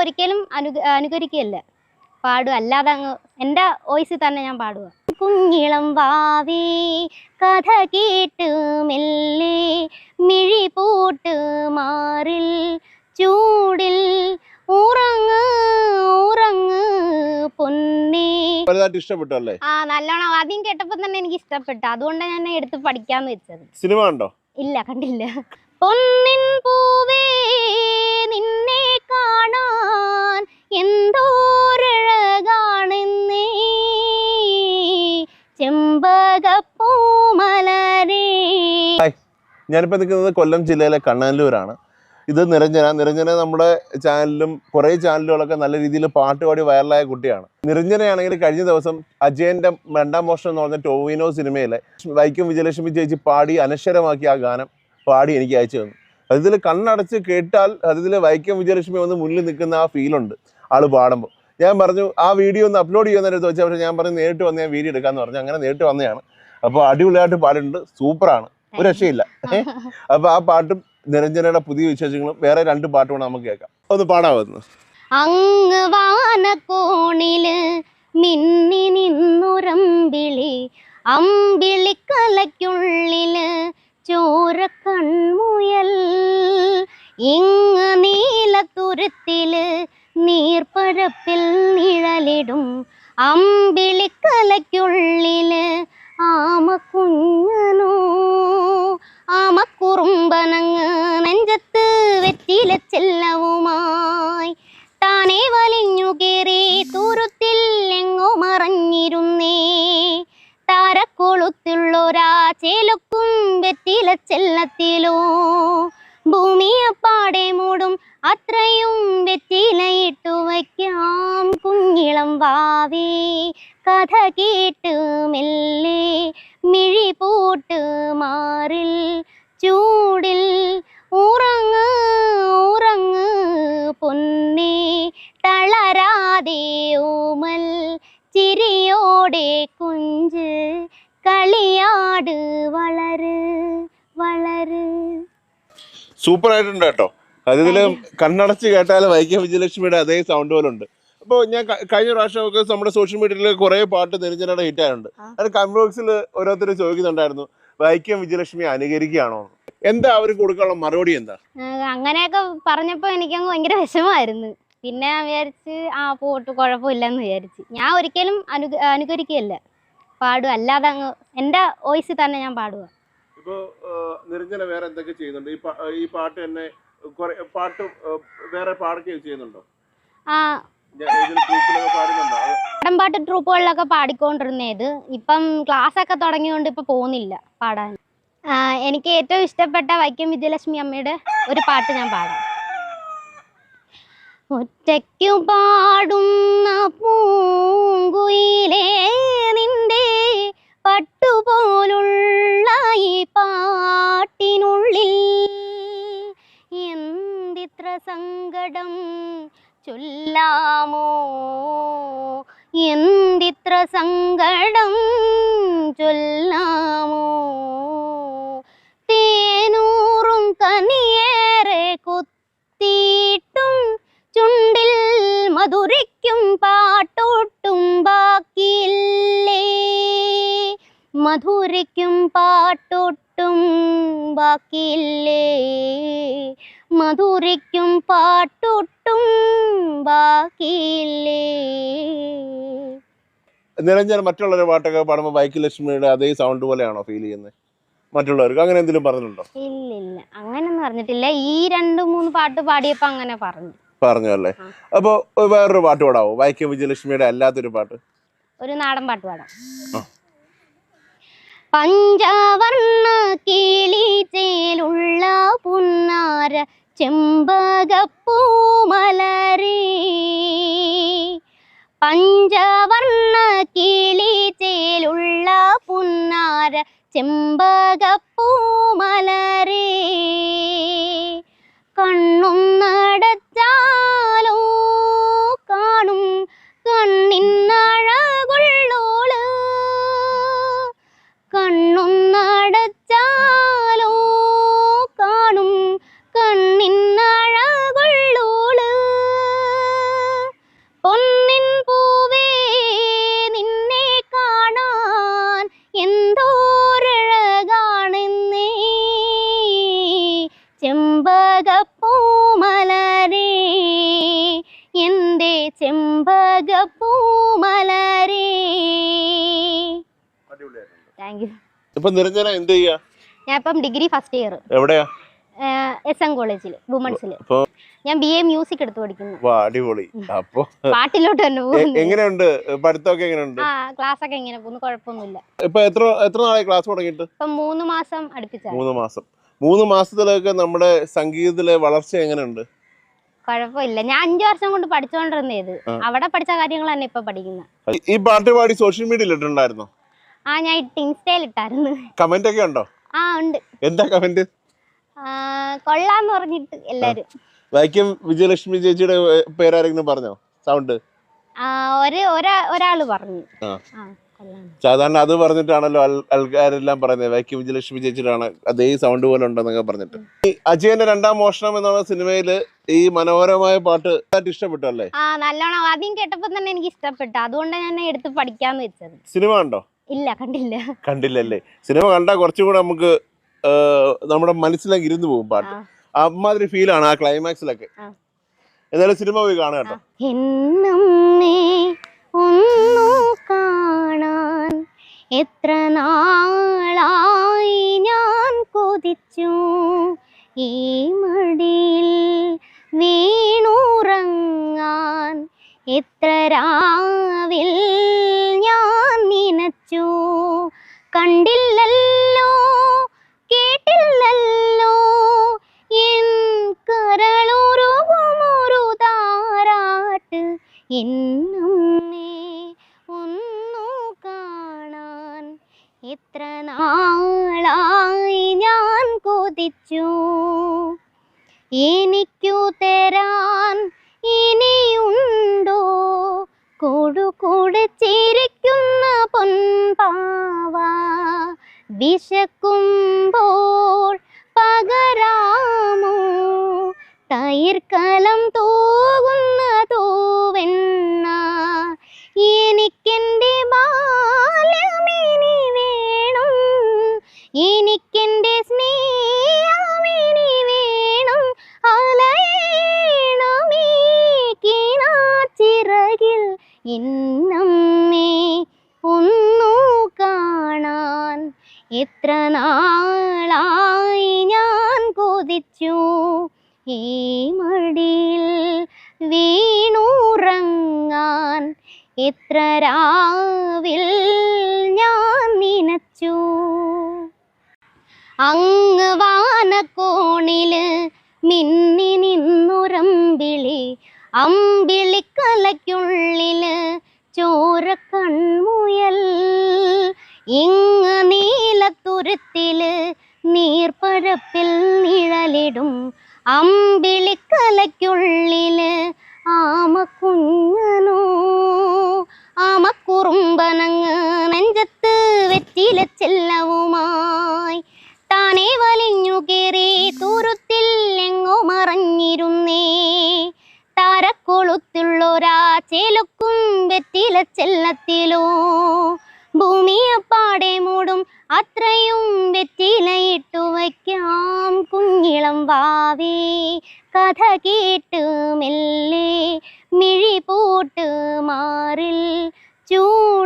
ഒരിക്കലും അനു അനുകരിക്കുകയല്ല. പാടുക. അല്ലാതെ അങ്ങ് എന്റെ വോയിസിൽ തന്നെ ഞാൻ പാടുക. കുഞ്ഞിളം വാവി കഥ കേട്ട് മെല്ലേ മിഴി പൂട്ട് മാറിൽ ചൂടിൽ ഉറങ്ങ് ഉറങ്ങ് പൊന്നേ. വലുതായിട്ട് ഇഷ്ടപ്പെട്ടു അല്ലേ ആ നല്ലോണം ആദ്യം കേട്ടപ്പോ തന്നെ എനിക്ക് ഇഷ്ടപ്പെട്ടു. അതുകൊണ്ട് ഞാൻ എടുത്ത് പഠിക്കാന്ന് വെച്ചത്. സിനിമ ഉണ്ടോ ഇല്ല കണ്ടില്ല. പൊന്നിൻ പൂവേ നിന്നെ കാണാൻ എന്തോരഴകാണെന്നേ. ചെമ്പകപ്പൂമലരേ ഞാനിപ്പോൾ നിൽക്കുന്നത് കൊല്ലം ജില്ലയിലെ കണ്ണനല്ലൂരാണ്. ഇത് നിരഞ്ജന. നിരഞ്ജന നമ്മുടെ ചാനലിലും കുറേ ചാനലുകളൊക്കെ നല്ല രീതിയിൽ പാട്ട് പാടി വൈറലായ കുട്ടിയാണ്. നിരഞ്ജനയാണെങ്കിൽ കഴിഞ്ഞ ദിവസം അജയന്റെ രണ്ടാം മോഷണം എന്ന് പറഞ്ഞ ടോവിനോ സിനിമയിലെ വൈക്കം വിജയലക്ഷ്മി ചേച്ചി പാടി അനശ്വരമാക്കി ആ ഗാനം പാടി എനിക്ക് അയച്ചു തന്നു. അതിൽ കണ്ണടച്ച് കേട്ടാൽ അതിൽ വൈക്കം വിജയലക്ഷ്മി വന്ന് മുന്നിൽ നിൽക്കുന്ന ആ ഫീലുണ്ട് ആൾ പാടുമ്പോൾ ഞാൻ പറഞ്ഞു ആ വീഡിയോ ഒന്ന് അപ്ലോഡ് ചെയ്യുന്നതിനടുത്ത് വെച്ചാൽ പക്ഷേ ഞാൻ പറഞ്ഞു നേരിട്ട് വന്ന് ഞാൻ വീഡിയോ എടുക്കാന്ന് പറഞ്ഞു. അങ്ങനെ നേരിട്ട് വന്നതാണ്. അപ്പോൾ അടിപൊളിയായിട്ട് പാടിയിട്ടുണ്ട്. സൂപ്പറാണ്. ഒരു രക്ഷയില്ല. അപ്പോൾ ആ പാട്ടും നിരഞ്ജനയുടെ പുതിയ വിശേഷങ്ങളും വേറെ രണ്ട് പാട്ടും കൂടെ നമുക്ക് കേൾക്കാം. ഒന്ന് പാടാവുന്നു. അങ്ങ് വാനക്കോണിൽ മിന്നി നിന്നുരമ്പിളി. അമ്പിളിക്കലയ്ക്കുള്ളിൽ ചോര കൺമുയൽ. ഇങ്ങ് നീലത്തുരുത്തിൽ നീർപ്പരപ്പിൽ നിഴലിടും. അമ്പിളിക്കലയ്ക്കുള്ളിൽ ആമക്കുഞ്ഞനോ. ആമക്കുറുമ്പനങ്ങ് നെഞ്ചത്ത് വെറ്റില ചെല്ലവുമായി താനെ വലിഞ്ഞു കയറി തൂരത്തിൽ എങ്ങോ മറഞ്ഞിരുന്നേ. താരക്കൊളുത്തുള്ളൊരാ ചേലക്കും വെറ്റില ചെല്ലത്തിലോ? ഭൂമിയപ്പാടെ മൂടും അത്രയും വെറ്റിലയിട്ടു വയ്ക്കാം. കുഞ്ഞിളം വാവേ കഥ കേട്ട് മെല്ലെ മിഴി പൂട്ട് മാറിൽ ചൂടിൽ ഉറങ്ങ് ഉറങ്ങ് പൊന്നി തളരാതെ ഓമൽ ചിരിയോടെ കുഞ്ച് കളിയാട് വളര് വളര്. സൂപ്പർ ആയിട്ടുണ്ട് കേട്ടോ. അതിൽ കണ്ണടച്ച് കേട്ടാൽ വൈക്കം വിജയലക്ഷ്മിയുടെ അതേ സൗണ്ട് പോലെ ഉണ്ട് അപ്പോൾ ഞാൻ കഴിഞ്ഞ പ്രാവശ്യമൊക്കെ നമ്മുടെ സോഷ്യൽ മീഡിയയിൽ കുറേ പാട്ട് നിരഞ്ജനയുടെ ഹിറ്റ് ആയിട്ടുണ്ട് അത് കമന്റ് ബോക്സിൽ ഓരോരുത്തർ ചോദിക്കുന്നുണ്ടായിരുന്നു വൈക്കം വിജയലക്ഷ്മി അനുകരിക്കുകയാണോ എന്താ അവർ കൊടുക്കാനുള്ള മറുപടി എന്താ? അങ്ങനെയൊക്കെ പറഞ്ഞപ്പോൾ എനിക്കങ്ങ് ഭയങ്കര വിഷമമായിരുന്നു. പിന്നെ വിചാരിച്ച് ആ പോട്ട് കുഴപ്പമില്ലെന്ന് വിചാരിച്ച്. ഞാൻ ഒരിക്കലും അനു അനുകരിക്കുകയല്ല. പാടുക. അല്ലാതെ അങ്ങ് എന്റെ വോയിസിൽ തന്നെ ഞാൻ പാടുക. ഇപ്പോ നിരഞ്ജന വേറെ എന്തൊക്കെ ചെയ്യുന്നുണ്ട്? ഈ പാ- ഈ പാട്ട് തന്നെ കുറെ പാട്ട് ആ, വേറെ പാടുകയും ചെയ്യുന്നുണ്ടോ? ആ ഞാൻ ഇതിൽ ഗ്രൂപ്പിലൊക്കെ പാടുന്നുണ്ടോ? അത് പാട്ട് ട്രൂപ്പുകളിലൊക്കെ പാടിക്കൊണ്ടിരുന്നത് ഇപ്പം ക്ലാസ് ഒക്കെ തുടങ്ങിയോണ്ട് ഇപ്പം പോകുന്നില്ല പാടാൻ. ആ, എനിക്ക് ഏറ്റവും ഇഷ്ടപ്പെട്ട വൈക്കം വിജയലക്ഷ്മി അമ്മയുടെ ഒരു പാട്ട് ഞാൻ പാടാം. ഒറ്റയ്ക്കു പാടുന്ന പൂങ്കുയിലേ നിന്റെ പട്ടുപോലുള്ള ഈ പാട്ടിനുള്ളിൽ എന്തിത്ര സങ്കടം ചൊല്ലാമോ? എന്തിത്ര സങ്കടം ചൊല്ലാമോ? മധുരയ്ക്കും പാട്ടൊട്ടും ബാക്കിയില്ലേ? മധുരയ്ക്കും പാട്ടൊട്ടും ബാക്കിയില്ലേ? നിരഞ്ജൻ മറ്റുള്ളവരുടെ പാട്ടൊക്കെ പാടുമ്പോൾ വൈക്കം ലക്ഷ്മിയുടെ അതേ സൗണ്ട് പോലെയാണോ ഫീൽ ചെയ്യുന്നത് മറ്റുള്ളവർക്ക് അങ്ങനെ എന്തെങ്കിലും പറഞ്ഞിട്ടുണ്ടോ? ഇല്ല ഇല്ല അങ്ങനൊന്നും പറഞ്ഞിട്ടില്ല. ഈ രണ്ട് മൂന്ന് പാട്ട് പാടിയപ്പോ അങ്ങനെ പറഞ്ഞു. പറഞ്ഞു അല്ലേ? അപ്പൊ വേറൊരു പാട്ട് പാടാവോ? വൈക്കം വിജയലക്ഷ്മിയുടെ അല്ലാത്തൊരു പാട്ട്. ഒരു നാടൻ പാട്ട് പാടാം. പഞ്ചവർണ കിളിചേലുള്ള പുന്നാര ചെമ്പകപ്പൂമലരേ. പഞ്ചവർണ കിളിചേലുള്ള പുന്നാര ചെമ്പകപ്പൂമലരേ. ചെമ്പകപ്പൂമലരേ താങ്ക് യു ഇപ്പൊ നിരഞ്ജന എന്ത് ചെയ്യാ? ഞാൻ ഇപ്പം ഡിഗ്രി ഫസ്റ്റ് ഇയർ. എവിടെയാ? എസ് എം കോളേജിൽ വുമൺസിൽ ഞാൻ ബി എ മ്യൂസിക് എടുത്തു പഠിക്കുന്നു. വാ അടിപൊളി. അപ്പൊ പാട്ടിലോട്ട് തന്നെ പോകുന്നു. എങ്ങനെയുണ്ട്? പഠിത്തമൊക്കെ എങ്ങനെയുണ്ട്? ആ ക്ലാസ് ഒക്കെ എങ്ങനെ പോകുന്നു? കുഴപ്പമൊന്നുമില്ല. ഇപ്പൊ എത്ര എത്ര നാളായി ക്ലാസ് തുടങ്ങിയിട്ട്? ഇപ്പം മൂന്ന് മാസം മൂന്ന് മാസം. മൂന്ന് മാസത്തിലൊക്കെ നമ്മുടെ സംഗീതത്തിലെ വളർച്ച എങ്ങനെയുണ്ട്? കുഴപ്പമില്ല. ഞാൻ അഞ്ചു വർഷം കൊണ്ട് പഠിച്ചുകൊണ്ടിരുന്നത്. അവിടെ പഠിച്ച കാര്യങ്ങൾ തന്നെ ഇപ്പൊ പഠിക്കുന്നത് ഈ പാട്ട് പാടി സോഷ്യൽ മീഡിയയിൽ ഇട്ടിട്ടുണ്ടായിരുന്നോ? ആ ഞാൻ ഇൻസ്റ്റയിൽ ഇട്ടായിരുന്നു. കമന്റ് ഒക്കെ ഉണ്ടോ? ആ ഉണ്ട്. എന്താ കമന്റ് കൊള്ളാന്ന് പറഞ്ഞിട്ട് എല്ലാരും. വൈക്കം വിജയലക്ഷ്മി ചേച്ചിയുടെ പേരാരെങ്കിലും പറഞ്ഞോ? സൗണ്ട് ഒരു ഒരാൾ പറഞ്ഞു. സാധാരണ അത് പറഞ്ഞിട്ടാണല്ലോ ആൾ- ആൾക്കാരെല്ലാം പറയുന്നത്. വൈക്കി വിജയലക്ഷ്മി ചേച്ചിയുടെ അതേ സൗണ്ട് പോലെ ഉണ്ടെന്നൊക്കെ പറഞ്ഞിട്ട്. ഈ അജയന്റെ രണ്ടാം മോഷണം എന്നുള്ള സിനിമയിൽ ഈ മനോഹരമായ പാട്ട് ഇഷ്ടപ്പെട്ടു അല്ലേ ആ നല്ലോണം. ആദ്യം കേട്ടപ്പോ തന്നെ എനിക്ക് ഇഷ്ടപ്പെട്ടു. അതുകൊണ്ട് ഞാൻ എടുത്ത് പഠിക്കാന്ന് വെച്ചത്. സിനിമ കണ്ടോ? ഇല്ല കണ്ടില്ല. കണ്ടില്ലല്ലേ? സിനിമ കണ്ടാൽ കുറച്ചുകൂടെ നമുക്ക് നമ്മുടെ മനസ്സിലേക്ക് ഇരുന്ന് പോകും പാട്ട്. അമ്മാതിരി ഫീലാണ് ആ ക്ലൈമാക്സിലൊക്കെ. എന്തായാലും സിനിമ പോയി കാണാം കേട്ടോ. എത്ര നാളായി ഞാൻ കൊതിച്ചു? ഈ മടിയിൽ വീണുറങ്ങാൻ എത്ര രാവിൽ ഞാൻ നനച്ചു? കണ്ടില്ലല്ലോ കേട്ടില്ലല്ലോ എൻ കരളുരുകുമൊരു താരാട്ട്. എന്നമ്മേ കൂടുകൂടെ ചിരിക്കുന്ന പൊൻപാവ വിശക്കുമ്പോൾ പകരാമോ? തൈർക്കലം നാളായി ഞാൻ കൊതിച്ചു. ഈ മടിയിൽ വീണുറങ്ങാൻ എത്ര രാവിൽ ഞാൻ നനച്ചു അങ്ങ് വാനക്കോണിൽ അമ്പിളിക്കലയ്ക്കുള്ളിൽ ആമക്കുഞ്ഞനോ? ആമക്കുറുമ്പനങ്ങ് നെഞ്ചത്ത് വെറ്റില ചെല്ലവുമായി. താനെ വലിഞ്ഞു കയറി ദൂരത്തിൽ എങ്ങോ മറഞ്ഞിരുന്നേ. താരക്കൊളുത്തുള്ളൊരാ ചേലുക്കും വെറ്റില ചെല്ലത്തിലോ. ഭൂമിയെ പാടെ മൂടും അത്രയും വെറ്റിലയിട്ടു വയ്ക്കാം കുഞ്ഞിളം വാവേ. കഥ കേട്ട് മെല്ലെ മിഴി പൂട്ട് മാറിൽ ചൂടിൽ